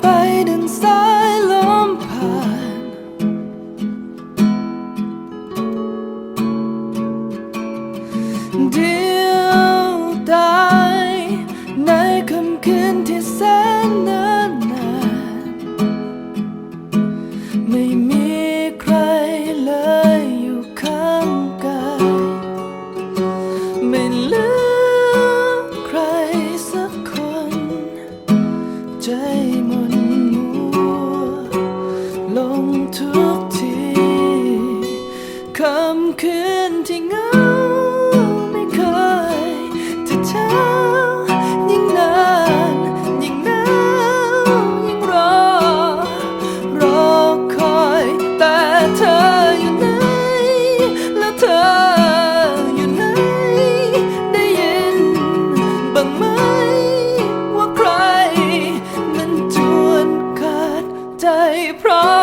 ไปดังสายลมผ่าน เดียวดายในค่ำคืนที่แสนนานนานไม่มีใครเลยอยู่ข้างกายไม่เหลือำคืนที่เงาไม่เคยจะเช้ายิ่งนานยิ่งหนาวยิ่งรอ รอคอยแต่เธออยู่ไหน และเธออยู่ไหน ได้ยินบ้างไหม ว่าใคร มันจวนขาดใจเพราะ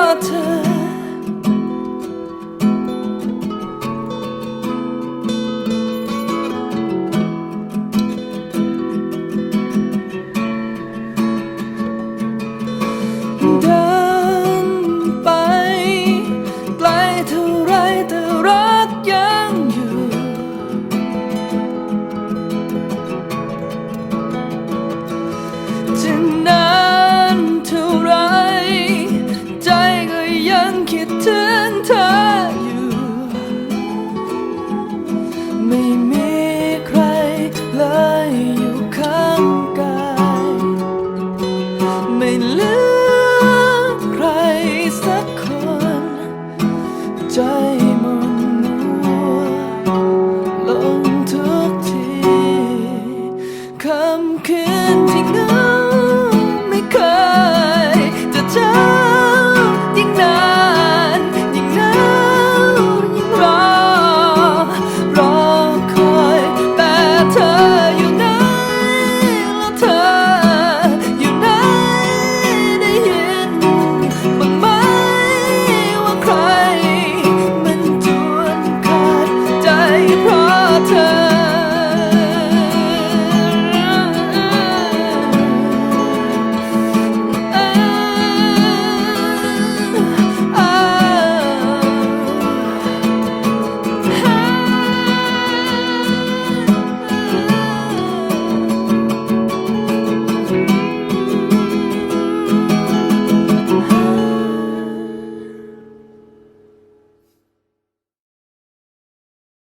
ใจ